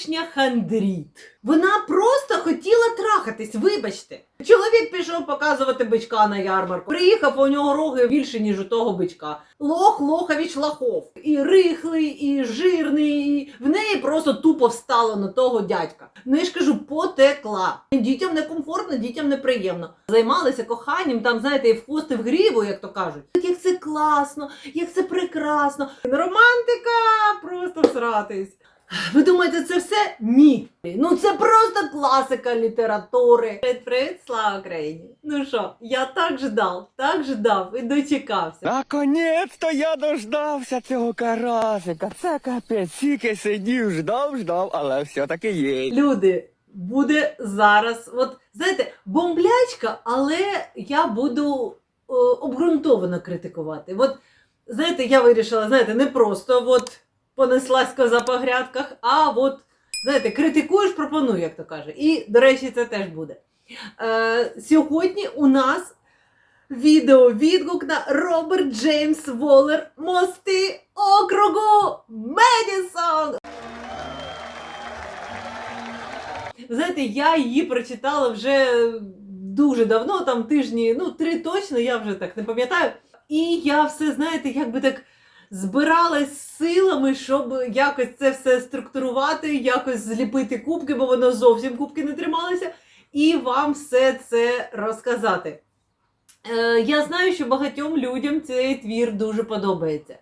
баришня хандріт. Вона просто хотіла трахатись, вибачте. Чоловік пішов показувати бичка на ярмарку. Приїхав у нього роги більше, ніж у того бичка. Лох лохович лохов. І рихлий, і жирний. І в неї просто тупо встало на того дядька. Ну я ж кажу, потекла. Дітям некомфортно, дітям неприємно. Займалися коханням, там, знаєте, і в хвост, і в гріву, як то кажуть. Як це класно, як це прекрасно. Романтика просто всратись. Ви думаєте, це все? Ні. Ну це просто класика літератури. Привіт, привіт, слава Україні! Ну що, я так ждав, так ждав і дочекався. Наконець-то я дождався цього карасика. Це капець, тільки сидів, ждав, ждав, але все-таки є. Люди, буде зараз, от знаєте, бомблячка, але я буду е, обґрунтовано критикувати. От знаєте, я вирішила, знаєте, не просто от понеслась коза по грядках, а от, знаєте, критикуєш, пропоную, як то каже. І, до речі, це теж буде. Е, сьогодні у нас відео відгук на Роберт Джеймс Воллер Мости округу Медісон. Знаєте, я її прочитала вже дуже давно, там тижні, ну, три точно, я вже так не пам'ятаю. І я все, знаєте, якби так збиралась силами, щоб якось це все структурувати, якось зліпити кубки, бо воно зовсім кубки не трималися, і вам все це розказати. Е, я знаю, що багатьом людям цей твір дуже подобається.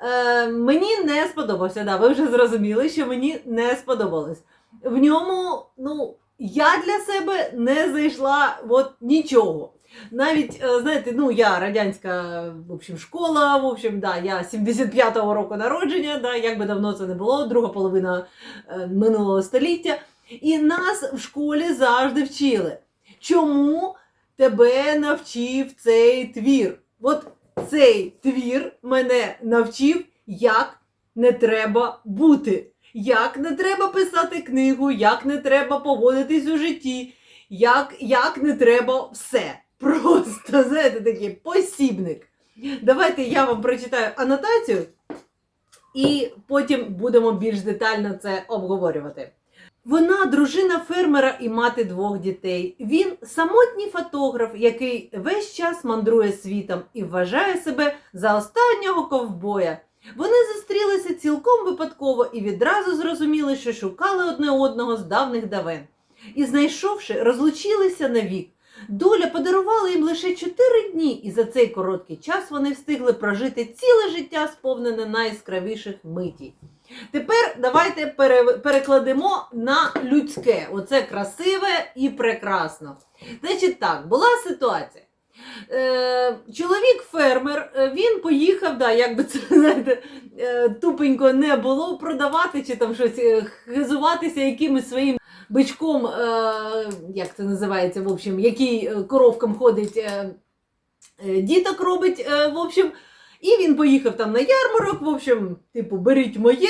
Е, мені не сподобався, да, ви вже зрозуміли, що мені не сподобалось. В ньому, ну, я для себе не знайшла от нічого. Навіть, е, знаєте, ну я радянська в общем, школа, в общем, да, я 75-го року народження, да, як би давно це не було, друга половина е, минулого століття. І нас в школі завжди вчили. Чому тебе навчив цей твір? От цей твір мене навчив, як не треба бути. Як не треба писати книгу, як не треба поводитись у житті, як, як не треба все. Просто, знаєте, такий посібник. Давайте я вам прочитаю анотацію, і потім будемо більш детально це обговорювати. Вона дружина фермера і мати двох дітей. Він самотній фотограф, який весь час мандрує світом і вважає себе за останнього ковбоя. Вони зустрілися цілком випадково і відразу зрозуміли, що шукали одне одного з давних давен. І, знайшовши, розлучилися навік. Доля подарувала їм лише чотири дні, і за цей короткий час вони встигли прожити ціле життя, сповнене найяскравіших миті. Тепер давайте перекладемо на людське. Оце красиве і прекрасно. Значить так, була ситуація. Е, чоловік фермер, е, він поїхав, да, як би це знаєте, е, тупенько не було продавати чи там щось хизуватися якимось своїм бичком, е, як це називається, в общем, який е, коровкам ходить, е, е, діток робить, е, в общем. І він поїхав там на ярмарок, в общем, типу, беріть моє.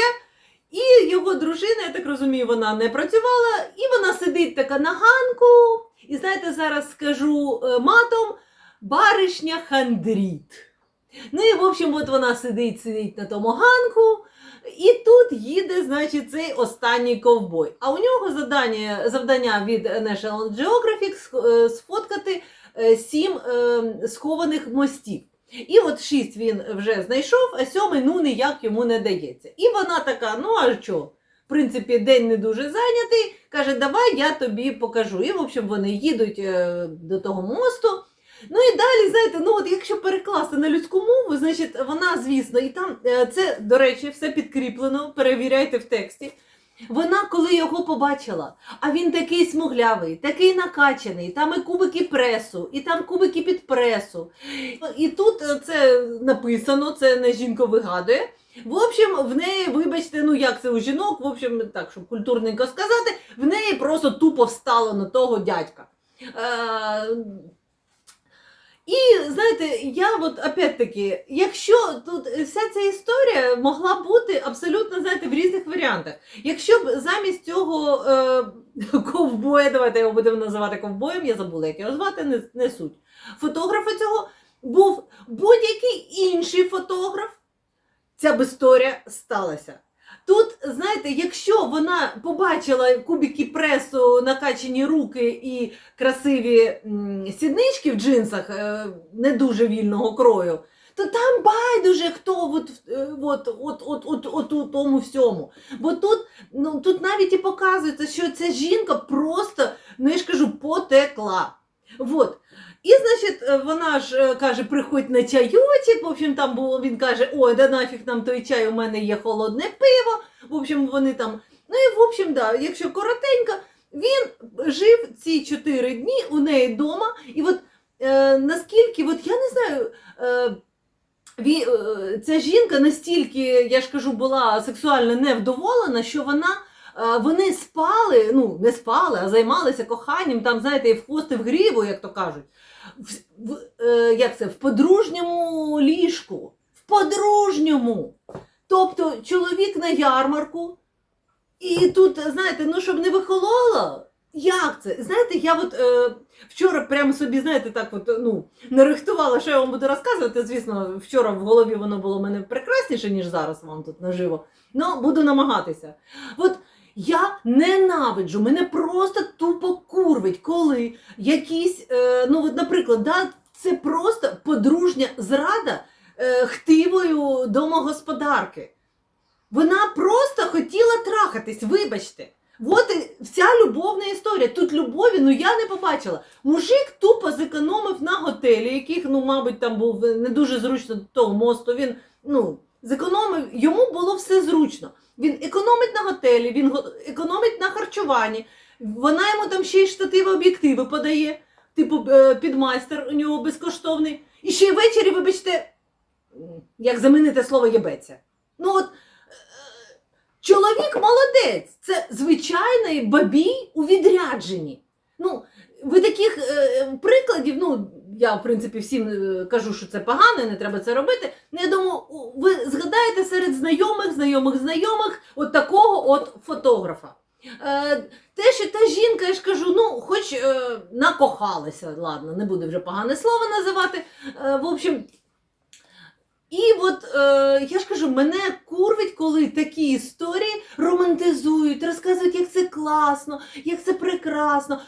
І його дружина, я так розумію, вона не працювала, і вона сидить така на ганку. І знаєте, зараз скажу е, матом баришня хандріт. Ну і в общем, от вона сидить, сидить на тому ганку, і тут їде, значить, цей останній ковбой. А у нього завдання, завдання від National Geographic е, сфоткати е, сім е, схованих мостів. І от шість він вже знайшов, а сьомий ну ніяк йому не дається. І вона така: ну а що? В принципі, день не дуже зайнятий. Каже, давай я тобі покажу. І, в общем, вони їдуть до того мосту. Ну і далі, знаєте, ну от якщо перекласти на людську мову, значить вона, звісно, і там е, це, до речі, все підкріплено, перевіряйте в тексті. Вона, коли його побачила, а він такий смуглявий, такий накачаний, там і кубики пресу, і там кубики під пресу. І тут е, це написано, це не жінка вигадує. В общем, в неї, вибачте, ну як це у жінок, в общем, так, щоб культурненько сказати, в неї просто тупо встало на того дядька. І знаєте, я от опять-таки, якщо тут вся ця історія могла бути абсолютно знаєте, в різних варіантах. Якщо б замість цього е, ковбоя, давайте його будемо називати ковбоєм, я забула, як його звати, не, не суть. Фотографа цього був будь-який інший фотограф, ця б історія сталася. Тут, знаєте, якщо вона побачила кубики пресу, накачані руки і красиві сіднички в джинсах е, не дуже вільного крою, то там байдуже хто от, е, от, от, от, от, от у тому всьому. Бо тут, ну, тут навіть і показується, що ця жінка просто, ну я ж кажу, потекла. Вот. І, значить, е, вона ж е, каже, приходь на чайочок. В общем, там було, він каже, ой, да нафіг нам той чай, у мене є холодне пиво. В общем, вони там. Ну і в общем, да, якщо коротенько, він жив ці чотири дні у неї вдома. І от е, наскільки, от я не знаю. Е, ві, е, ця жінка настільки, я ж кажу, була сексуально невдоволена, що вона. е, Вони спали, ну не спали, а займалися коханням, там, знаєте, і в хвост, і в гріву, як то кажуть. В, в, е, як це, в подружньому ліжку. В подружньому. Тобто чоловік на ярмарку, і тут, знаєте, ну щоб не вихололо. Як це? Знаєте, я от е, вчора прямо собі, знаєте, так от, ну, нарихтувала, що я вам буду розказувати. Звісно, вчора в голові воно було в мене прекрасніше, ніж зараз вам тут наживо. Ну, буду намагатися. От я ненавиджу, мене просто тупо курвить, коли якісь, е, ну, от, наприклад, да, це просто подружня зрада е, хтивою домогосподарки. Вона просто хотіла трахатись, вибачте. От і вся любовна історія. Тут любові, ну я не побачила. Мужик тупо зекономив на готелі, яких, ну, мабуть, там був не дуже зручно до того мосту. Він ну, зекономив, йому було все зручно. Він економить на готелі, він економить на харчуванні. Вона йому там ще й штативи об'єктиви подає, типу е, підмайстер у нього безкоштовний. І ще й ввечері, вибачте, як замінити слово єбеться. Ну от Чоловік молодець, це звичайний бабій у відрядженні. Ну, ви таких е, прикладів, ну, я, в принципі, всім е, кажу, що це погано, не треба це робити. Ну, я думаю, ви згадаєте серед знайомих, знайомих, знайомих от такого от фотографа. Е, те, що та жінка, я ж кажу, ну, хоч е, накохалася, ладно, не буду вже погане слово називати. Е, в общем, і от е, я ж кажу, мене курвить, коли такі історії романтизують, розказують, як це класно, як це прекрасно.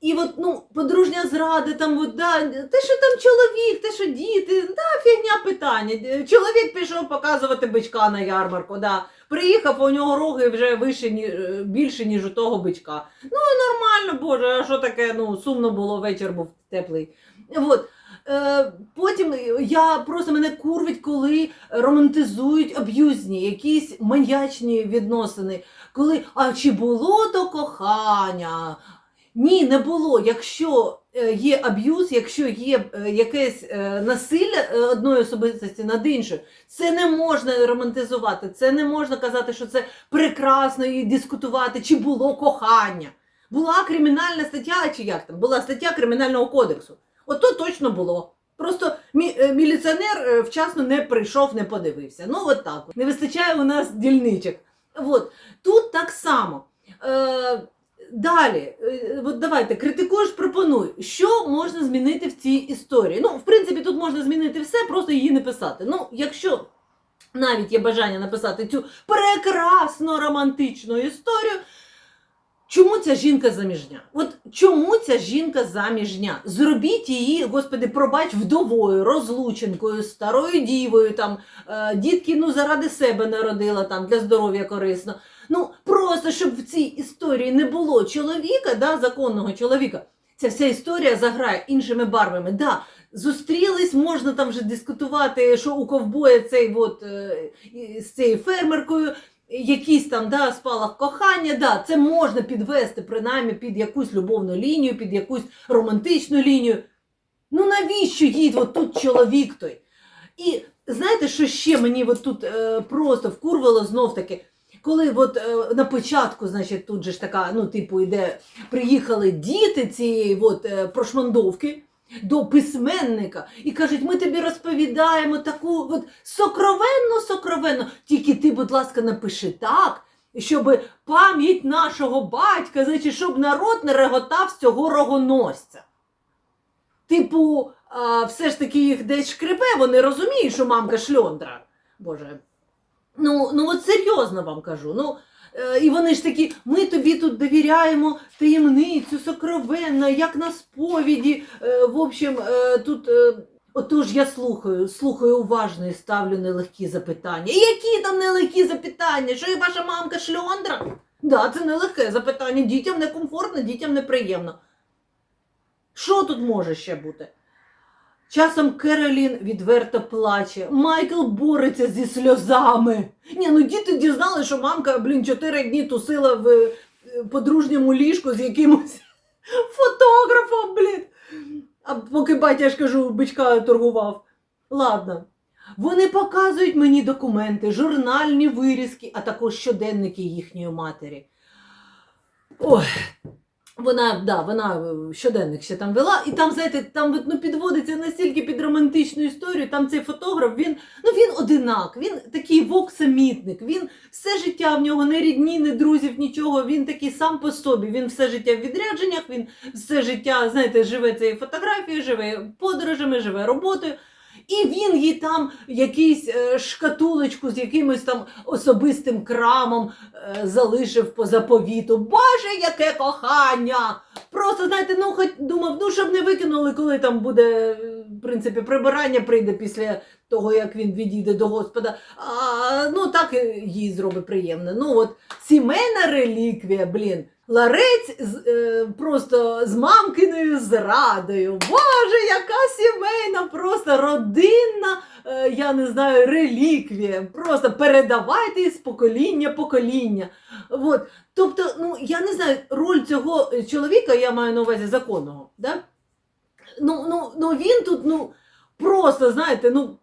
І от, ну, подружня зради, там, от, да, те, що там чоловік, те, що діти, да, фігня питання. Чоловік пішов показувати бичка на ярмарку, да. Приїхав, у нього роги вже вище, е, більше, ніж у того бичка. Ну, нормально, боже, а що таке, ну, сумно було, вечір був теплий. От. Е, потім я просто мене курвить, коли романтизують аб'юзні, якісь маньячні відносини. Коли, а чи було то кохання? Ні, не було. Якщо е, є аб'юз, якщо є е, якесь е, насилля одної особистості над іншою, це не можна романтизувати, це не можна казати, що це прекрасно і дискутувати, чи було кохання. Була кримінальна стаття, чи як там? Була стаття Кримінального кодексу. Ото точно було. Просто мі- міліціонер вчасно не прийшов, не подивився. Ну, от так. Не вистачає у нас дільничок. От. Тут так само. Далі, е, от давайте, критикуєш, пропонуй. Що можна змінити в цій історії? Ну, в принципі, тут можна змінити все, просто її не писати. Ну, якщо навіть є бажання написати цю прекрасно романтичну історію. Чому ця жінка заміжня? От чому ця жінка заміжня? Зробіть її, господи, пробач, вдовою, розлученкою, старою дівою, там, е, дітки ну, заради себе народила, там, для здоров'я корисно. Ну, просто щоб в цій історії не було чоловіка, да, законного чоловіка. Ця вся історія заграє іншими барвами. Да, зустрілись, можна там вже дискутувати, що у ковбоя цей от, е, з цією фермеркою якийсь там да, спалах кохання, да, це можна підвести принаймні під якусь любовну лінію, під якусь романтичну лінію. Ну навіщо їй тут чоловік той? І знаєте, що ще мені от тут е, просто вкурвало знов таки, коли от, е, на початку, значить, тут же ж така, ну, типу, іде, приїхали діти цієї от, е, прошмандовки до письменника і кажуть, ми тобі розповідаємо таку от сокровенну, сокровенну, тільки ти, будь ласка, напиши так, щоб пам'ять нашого батька, значить, щоб народ не реготав з цього рогоносця. Типу, все ж таки їх десь шкребе, вони розуміють, що мамка шльондра. Боже, Ну, ну от серйозно вам кажу. Ну, е, і вони ж такі, ми тобі тут довіряємо таємницю сокровенно, як на сповіді. Е, в общем, е, тут. Е, Отож я слухаю, слухаю уважно і ставлю нелегкі запитання. І які там нелегкі запитання? Що і ваша мамка шльондра? Да, це нелегке запитання. Дітям некомфортно, дітям неприємно. Що тут може ще бути? Часом Керолін відверто плаче, Майкл бореться зі сльозами. Ні, ну діти дізнали, що мамка, блін, чотири дні тусила в е, подружньому ліжку з якимось фотографом, блін. А поки батя, я ж кажу, бичка торгував. Ладно. Вони показують мені документи, журнальні вирізки, а також щоденники їхньої матері. Ой, вона, да, вона е, щоденник ще там вела, і там, знаєте, там ну, підводиться настільки під романтичну історію. Там цей фотограф, він, ну, він одинак, він такий вок-самітник, він все життя в нього не рідні, не друзів, нічого. Він такий сам по собі. Він все життя в відрядженнях, він все життя, знаєте, живе цією фотографією, живе подорожами, живе роботою. І він їй там якийсь шкатулечку шкатулочку з якимось там особистим крамом е, залишив по заповіту. Боже, яке кохання! Просто знаєте, ну хоч думав, ну щоб не викинули, коли там буде, е, в принципі, прибирання прийде після того, як він відійде до Господа. А, ну так їй зробить приємно. Ну от сімейна реліквія, блін. Ларець е, просто з мамкиною зрадою. Боже, яка сімейна, просто родинна, е, я не знаю, реліквія. Просто передавайте з покоління покоління. От. Тобто, ну я не знаю, роль цього чоловіка, я маю на увазі законного. Да? Ну, ну, ну він тут, ну, просто, знаєте, ну.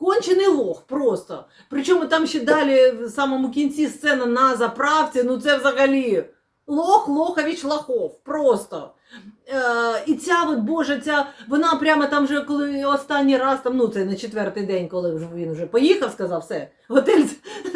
Кончений лох просто. Причому там ще далі в самому кінці сцена на заправці, ну це взагалі лох лохович лохов. Просто. Е, і ця от Боже, ця, вона прямо там вже коли останній раз, там, ну це на четвертий день, коли він вже поїхав, сказав, все, готель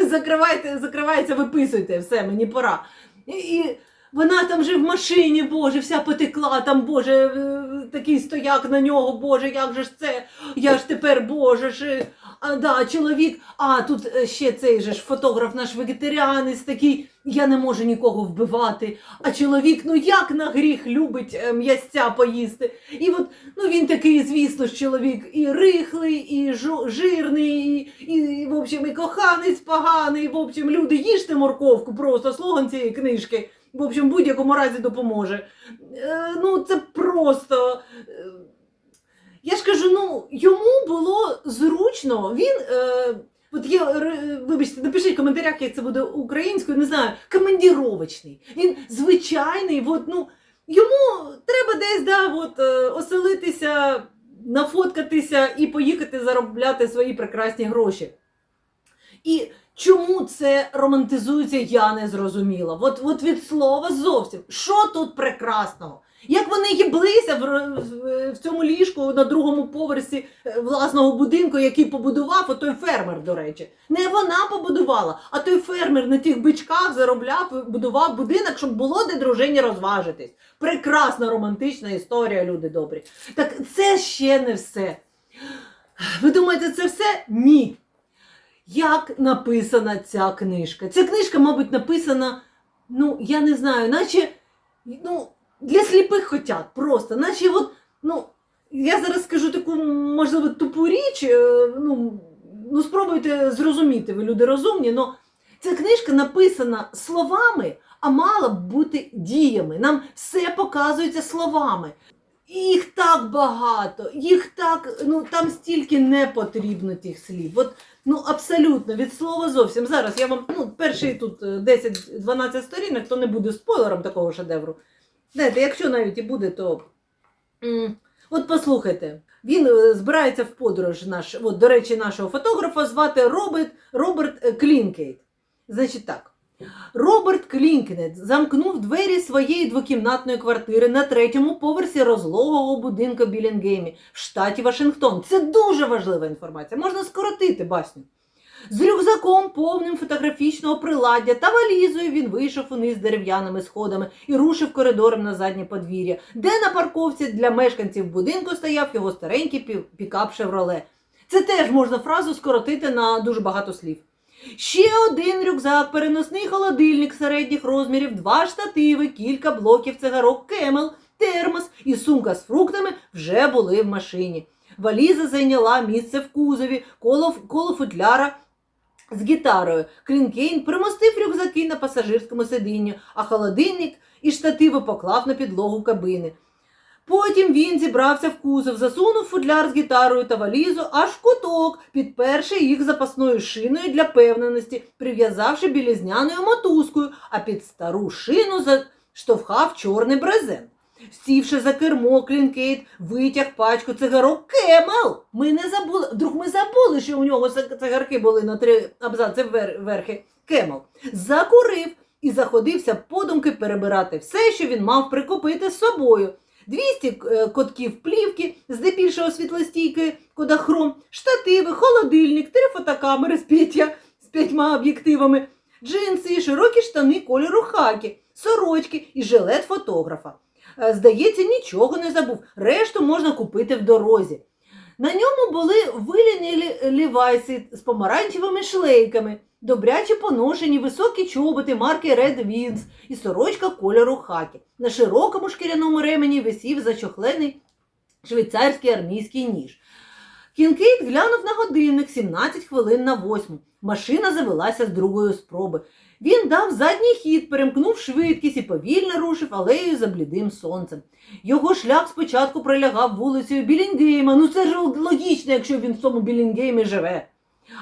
закривайте, закривається, виписуйте, все, мені пора. І, і вона там вже в машині, Боже, вся потекла, там, Боже, е, такий стояк на нього, Боже, як же ж це? Я ж тепер, Боже ж. А, да, чоловік, а тут е, ще цей же ж фотограф наш вегетаріанець такий, я не можу нікого вбивати. А чоловік, ну як на гріх любить е, м'ясця поїсти. І от ну він такий, звісно ж, чоловік і рихлий, і жу- жирний, і, і, в общем, і коханець поганий. В общем, люди, їжте морковку, просто слоган цієї книжки. В общем, в будь-якому разі допоможе. Е, ну, це просто. е, я ж кажу, ну йому було зручно. Він. Е, От є, вибачте, напишіть в коментарях, як це буде українською, не знаю, командіровочний. Він звичайний, от, ну, йому треба десь да, от, е, оселитися, нафоткатися і поїхати заробляти свої прекрасні гроші. І чому це романтизується, я не зрозуміла. От, от від слова зовсім. Що тут прекрасного? Як вони їблися в, в, цьому ліжку на другому поверсі е, власного будинку, який побудував отой фермер, до речі. Не вона побудувала, а той фермер на тих бичках заробляв, будував будинок, щоб було де дружині розважитись. Прекрасна романтична історія, люди добрі. Так це ще не все. Ви думаєте, це все? Ні. Як написана ця книжка? Ця книжка, мабуть, написана, ну, я не знаю, наче ну, для сліпих хотят просто. Наче от, ну, я зараз скажу таку, можливо, тупу річ, е, ну, ну спробуйте зрозуміти, ви люди розумні, але ця книжка написана словами, а мала б бути діями. Нам все показується словами. Їх так багато, їх так, ну там стільки не потрібно тих слів. От, ну абсолютно, від слова зовсім. Зараз я вам, ну, перший тут е, 10-12 сторінок, то не буде спойлером такого шедевру. Знаєте, якщо навіть і буде, то. От послухайте, він е, збирається в подорож наш, от, до речі, нашого фотографа звати Роберт, Роберт е, Клінкейт. Значить так. Роберт Клінкнет замкнув двері своєї двокімнатної квартири на третьому поверсі розлогого будинку Білінгеймі в штаті Вашингтон. Це дуже важлива інформація. Можна скоротити басню. З рюкзаком, повним фотографічного приладдя та валізою він вийшов униз дерев'яними сходами і рушив коридором на заднє подвір'я, де на парковці для мешканців будинку стояв його старенький пікап Шевроле. Це теж можна фразу скоротити на дуже багато слів. Ще один рюкзак, переносний холодильник середніх розмірів, два штативи, кілька блоків цигарок Кемел, термос і сумка з фруктами вже були в машині. Валіза зайняла місце в кузові, коло, коло футляра з гітарою. Клінкейн примостив рюкзаки на пасажирському сидінні, а холодильник і штативи поклав на підлогу кабини. Потім він зібрався в кузов, засунув футляр з гітарою та валізу аж в куток, підперши їх запасною шиною для певненості, прив'язавши білізняною мотузкою, а під стару шину заштовхав чорний брезент. Сівши за кермо, Клінкейт витяг пачку цигарок Кемел. Ми не забули, вдруг ми забули, що у нього цигарки були на три абзаци верхи. Кемел закурив і заходився подумки перебирати все, що він мав прикупити з собою. 200 е, котків плівки, здебільшого світлостійки кодахром, штативи, холодильник, три фотокамери з, п'ятя, з п'ятьма об'єктивами, джинси, широкі штани кольору хакі, сорочки і жилет фотографа. Е, Здається, нічого не забув. Решту можна купити в дорозі. На ньому були виліні лівайси з помаранчевими шлейками, добряче поношені високі чоботи марки Red Wings і сорочка кольору хакі. На широкому шкіряному ремені висів зачохлений швейцарський армійський ніж. Кінкейт глянув на годинник 17 хвилин на восьму. Машина завелася з другої спроби. Він дав задній хід, перемкнув швидкість і повільно рушив алеєю за блідим сонцем. Його шлях спочатку пролягав вулицею Білінгейма. Ну це ж логічно, якщо він в цьому Білінгеймі живе.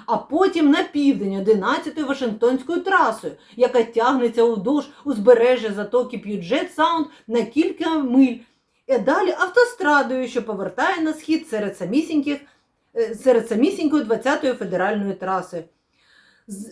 А потім на південь 11-ю Вашингтонською трасою, яка тягнеться уздовж узбережжя затоки П'юджет Саунд на кілька миль. І далі автострадою, що повертає на схід серед самісіньких е, серед самісінької 20-ї федеральної траси.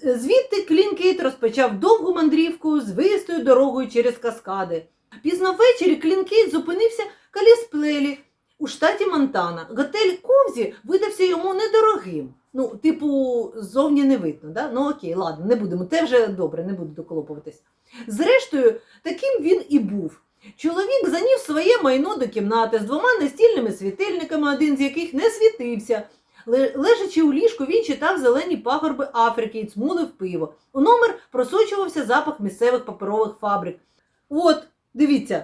Звідти Клінкейт розпочав довгу мандрівку з виїстою дорогою через каскади. Пізно ввечері Клінкейт зупинився в Калісплелі у штаті Монтана. Готель Ковзі видався йому недорогим. Ну, типу, ззовні не видно, да? Ну окей, ладно, не будемо. Те вже добре, не буду доколопуватись. Зрештою, таким він і був. Чоловік заніс своє майно до кімнати з двома настільними світильниками, один з яких не світився. Лежачи у ліжку, він читав зелені пагорби Африки і цмулив пиво. У номер просочувався запах місцевих паперових фабрик. От, дивіться,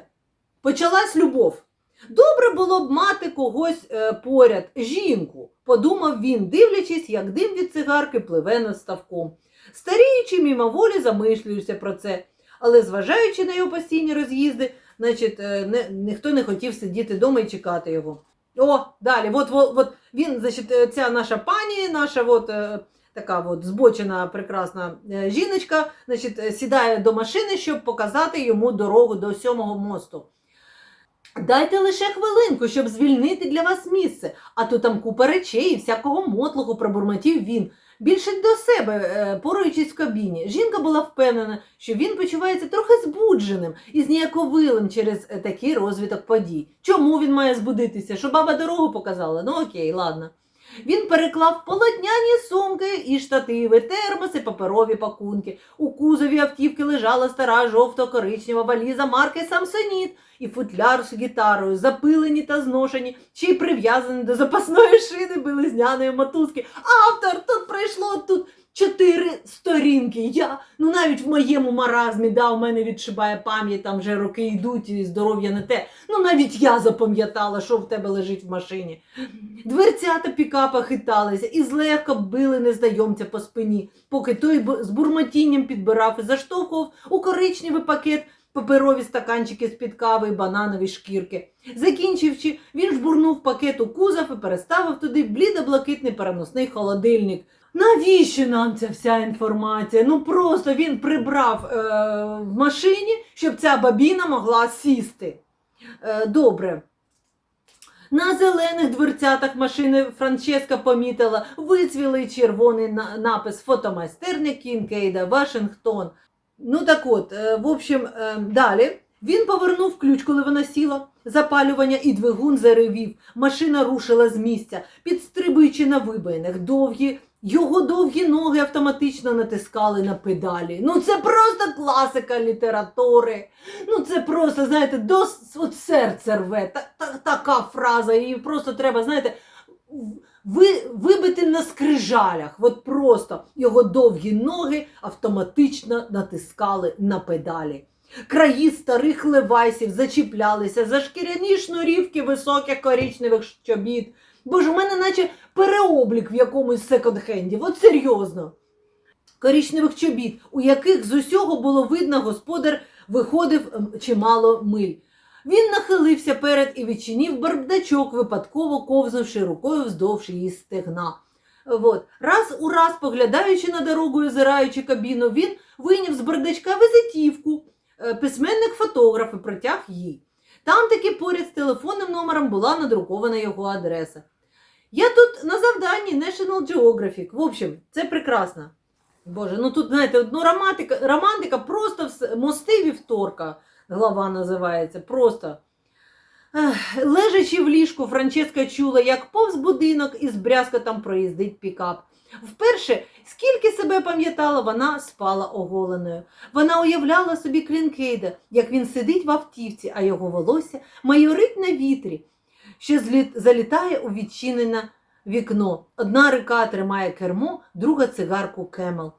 почалась любов. Добре було б мати когось е, поряд, жінку, подумав він, дивлячись, як дим від цигарки пливе над ставком. Старіючи, мимоволі замислююся про це, але зважаючи на його постійні роз'їзди, значить, е, не, ніхто не хотів сидіти вдома і чекати його. О, далі, от, от, от він, значить, е, ця наша пані, наша от, е, така от збочена прекрасна жіночка, значить, сідає до машини, щоб показати йому дорогу до сьомого мосту. Дайте лише хвилинку, щоб звільнити для вас місце, а то там купа речей і всякого мотлого пробурмотів він. Більше до себе, е, поруючись в кабіні. Жінка була впевнена, що він почувається трохи збудженим і зніяковилим через е, такий розвиток подій. Чому він має збудитися? Що баба дорогу показала? Ну окей, ладно. Він переклав полотняні сумки і штативи, термоси, паперові пакунки. У кузові автівки лежала стара жовто-коричнева валіза марки Самсоніт і футляр з гітарою, запилені та зношені, чи й прив'язані до запасної шини білизняної мотузки. Автор, тут прийшло тут чотири сторінки. Я, ну навіть в моєму маразмі, да, у мене відшибає пам'ять, там вже роки йдуть і здоров'я не те. Ну навіть я запам'ятала, що в тебе лежить в машині. Дверцята пікапа хиталися і злегка били незнайомця по спині, поки той з бурмотінням підбирав і заштовхував у коричневий пакет паперові стаканчики з-під кави і бананові шкірки. Закінчивши, він жбурнув пакет у кузов і переставив туди блідо-блакитний переносний холодильник. Навіщо нам ця вся інформація? Ну просто він прибрав е, в машині, щоб ця бабіна могла сісти. Е, добре. На зелених дверцятах машини Франческа помітила вицвілий червоний напис фотомайстерня Кінкейда Вашингтон. Ну так от, е, в общем, е, далі він повернув ключ, коли вона сіла. Запалювання і двигун заревів. Машина рушила з місця, підстрибуючи на вибоїнах. Довгі, його довгі ноги автоматично натискали на педалі. Ну це просто класика літератури. Ну це просто, знаєте, до от серце рве. Та, та, така фраза. Її просто треба, знаєте, ви, вибитим на скрижалях. От просто його довгі ноги автоматично натискали на педалі. Краї старих левайсів зачіплялися за шкіряні шнурівки високих коричневих щобіт. Боже, у мене наче переоблік в якомусь секонд-хенді. От серйозно. Коричневих чобіт, у яких з усього було видно, господар виходив ем, чимало миль. Він нахилився перед і відчинив бардачок, випадково ковзнувши рукою вздовж її стегна. От. Раз у раз, поглядаючи на дорогу і озираючи кабіну, він вийняв з бардачка визитівку. Е, Письменник фотограф і протяг їй. Там таки поряд з телефонним номером була надрукована його адреса. Я тут на завданні National Geographic. В общем, це прекрасно. Боже, ну тут, знаєте, ну, романтика, романтика просто вс- мости вівторка глава називається. Просто. Лежачи в ліжку, Франческа чула, як повз будинок із брязкотом проїздить пікап. Вперше, скільки себе пам'ятала, вона спала оголеною. Вона уявляла собі Клінкейда, як він сидить в автівці, а його волосся майорить на вітрі, що залітає у відчинене вікно. Одна рука тримає кермо, друга цигарку Кемел.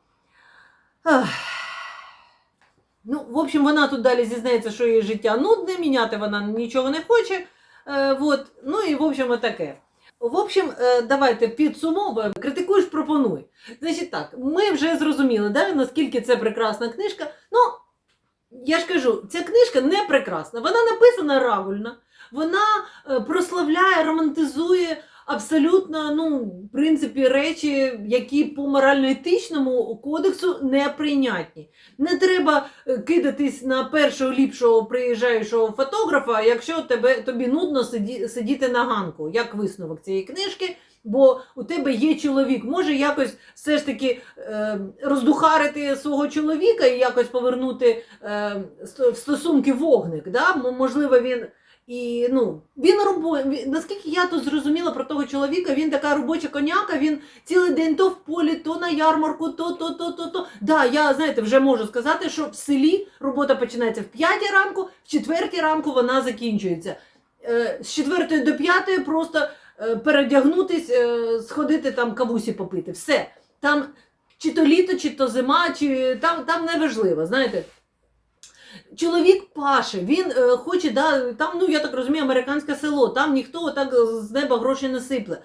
Ну, в общем, вона тут далі зізнається, що її життя нудне, міняти вона нічого не хоче. Е, вот. Ну і в общем, отаке. В общем, е, давайте підсумовуємо. Критикуєш, пропонуй. Значить так, ми вже зрозуміли, да, наскільки це прекрасна книжка. Ну, я ж кажу, ця книжка не прекрасна. Вона написана рагульно, вона е, прославляє, романтизує абсолютно, ну, в принципі, речі, які по морально-етичному кодексу неприйнятні. Не треба е, кидатись на першого ліпшого приїжджаючого фотографа, якщо тебе, тобі нудно сиді, сидіти на ганку, як висновок цієї книжки. Бо у тебе є чоловік, може якось все ж таки е, роздухарити свого чоловіка і якось повернути е, в стосунки вогник. Да? Можливо, він і ну він робо... наскільки я тут зрозуміла про того чоловіка, він така робоча коняка, він цілий день то в полі, то на ярмарку, то, то, то, то, то. Да, я знаєте, вже можу сказати, що в селі робота починається в 5 ранку, в 4 ранку вона закінчується. Е, з 4 до 5 просто е, передягнутись, е, сходити там кавусі попити. Все. Там чи то літо, чи то зима, чи там, там не важливо, знаєте. Чоловік паше, він е, хоче, да, там, ну я так розумію, американське село, там ніхто так з неба гроші не сипле.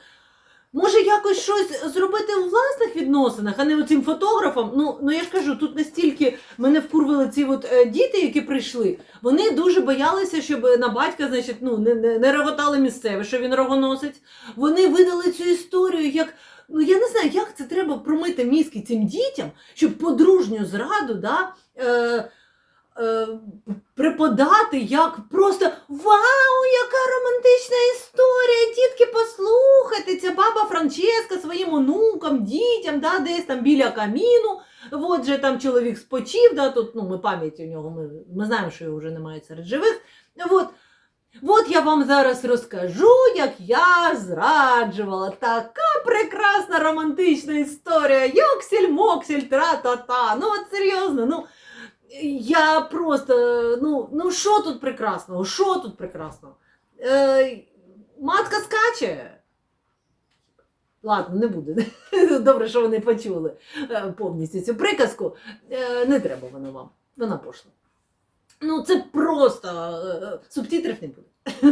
Може, якось щось зробити у власних відносинах, а не оцим фотографам. Ну, ну я ж кажу, тут настільки мене вкурвили ці от, е, діти, які прийшли, вони дуже боялися, щоб на батька, значить, ну, не, не, не реготали місцеве, що він рогоносець. Вони видали цю історію як. Ну я не знаю, як це треба промити мізки цим дітям, щоб подружню зраду да, е, е, преподати як просто вау, яка романтична історія! Дітки, послухайте, ця баба Франческа своїм онукам, дітям, да, десь там біля каміну. От же там чоловік спочив, да, тут ну, ми пам'ять у нього, ми, ми знаємо, що його вже немає серед живих. От, От я вам зараз розкажу, як я зраджувала. Така прекрасна романтична історія. Йоксель-моксель, тра-та-та. Ну от серйозно, ну я просто, ну, ну що тут прекрасного? Що тут прекрасного? Е, матка скаче. Ладно, не буде. Добре, що вони почули е, повністю цю приказку. Е, не треба воно вам. Вона пошла. Ну, це просто е, субтитрів не буде.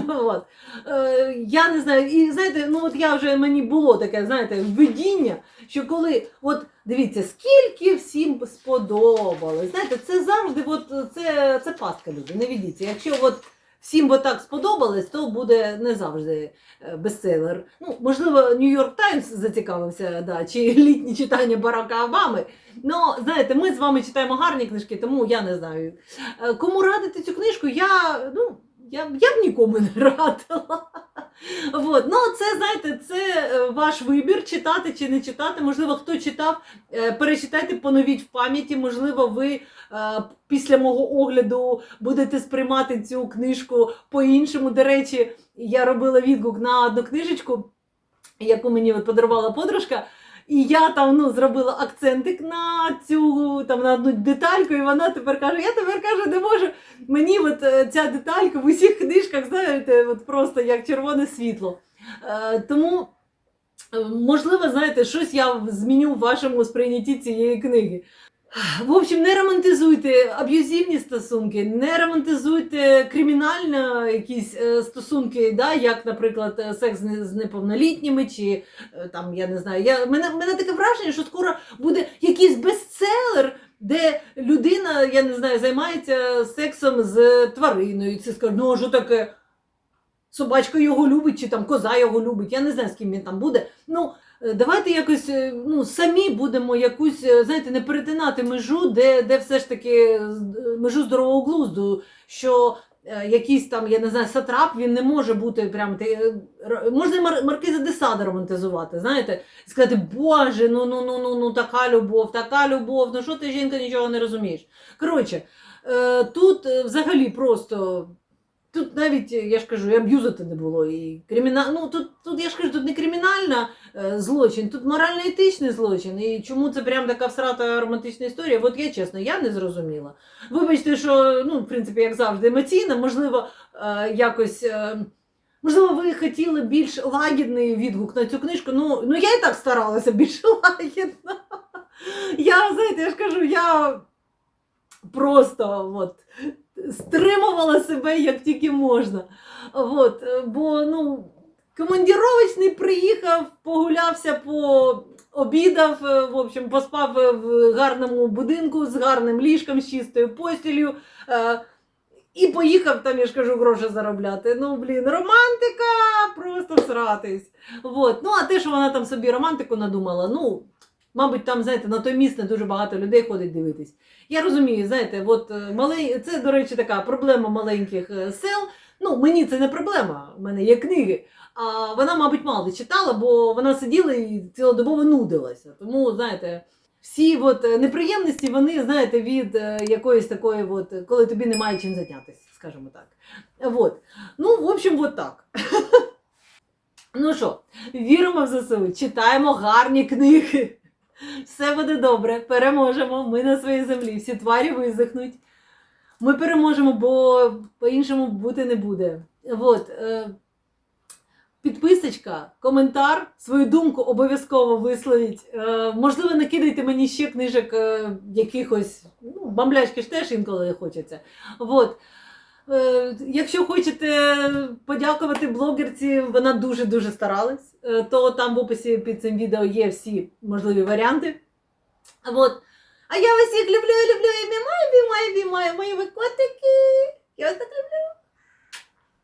От. Е, я не знаю, і знаєте, ну от я вже мені було таке, знаєте, видіння, що коли, от дивіться, скільки всім сподобалось. Знаєте, це завжди, от, це, це пастка люди, не ведіться. Якщо от всім би так сподобалось, то буде не завжди е, бестселер. Ну, можливо, Нью-Йорк Таймс зацікавився, да, чи літні читання Барака Обами. Ну, знаєте, ми з вами читаємо гарні книжки, тому я не знаю. Е, Кому радити цю книжку, я, ну, я, я б нікому не радила. Вот. Ну, це, знаєте, це е, ваш вибір, читати чи не читати. Можливо, хто читав, е, перечитайте, поновіть в пам'яті. Можливо, ви е, після мого огляду будете сприймати цю книжку по-іншому. До речі, я робила відгук на одну книжечку, яку мені подарувала подружка. І я там ну, зробила акцентик на цю там на одну детальку, і вона тепер каже: я тепер каже, не можу. Мені от е, ця деталька в усіх книжках, знаєте, от просто як червоне світло. Е, тому Е, Можливо, знаєте, щось я зміню в вашому сприйнятті цієї книги. В общем, не романтизуйте аб'юзивні стосунки, не романтизуйте кримінально якісь е, стосунки, да, як, наприклад, е, секс з неповнолітніми, чи е, там, я не знаю, я, мене, мене таке враження, що скоро буде якийсь бестселер, де людина, я не знаю, займається сексом з твариною. Це скаже, ну а що таке? Собачка його любить, чи там коза його любить, я не знаю, з ким він там буде. Ну, давайте якось е, ну, самі будемо якусь, е, знаєте, не перетинати межу, де, де все ж таки е, межу здорового глузду, що е, якийсь там, я не знаю, сатрап, він не може бути прям е, можна Мар- Маркиза де Сада романтизувати, знаєте, і сказати, Боже, ну ну ну ну ну така любов, така любов, ну що ти жінка нічого не розумієш. Коротше, е, тут е, взагалі просто. Тут навіть, я ж кажу, і аб'юзити не було. І криміна... ну, тут, тут я ж кажу, тут не кримінальна е, злочин, тут морально-етичний злочин. І чому це прям така всрата романтична історія? От я чесно, я не зрозуміла. Вибачте, що, ну, в принципі, як завжди, емоційно, можливо, е, якось. Е, Можливо, ви хотіли більш лагідний відгук на цю книжку. Ну, ну я і так старалася більш лагідно. Я, знаєте, я ж кажу, я просто от, стримувала себе як тільки можна. От, е, бо ну, командіровочний приїхав, погулявся по. Обідав, е, в общем, поспав е, в гарному будинку з гарним ліжком, з чистою постілью. Е, і поїхав там, я ж кажу, гроші заробляти. Ну, блін, романтика, просто всратись. Вот. Ну, а те, що вона там собі романтику надумала, ну, мабуть, там, знаєте, на той місць не дуже багато людей ходить дивитись. Я розумію, знаєте, от е, малий, це, до речі, така проблема маленьких е, сел. Ну, мені це не проблема, в мене є книги. А вона, мабуть, мало читала, бо вона сиділа і цілодобово нудилася. Тому, знаєте, всі от е, неприємності, вони, знаєте, від якоїсь такої, от, коли тобі немає чим зайнятися, скажімо так. Вот. Ну, в общем, вот так. Ну що, віримо в ЗСУ, читаємо гарні книги. Все буде добре, переможемо. Ми на своїй землі, всі тварі визихнуть. Ми переможемо, бо по-іншому бути не буде. Вот. Е, підписочка, коментар, свою думку обов'язково висловіть. Е, можливо, накидайте мені ще книжок е, якихось, ну, бамблячки ж теж інколи хочеться. Вот. Е, якщо хочете подякувати блогерці, вона дуже-дуже старалась, то там в описі під цим відео є всі можливі варіанти. От. А я вас всіх люблю, люблю і обіймаю, обіймаю, обіймаю, мої котики. Я вас так люблю.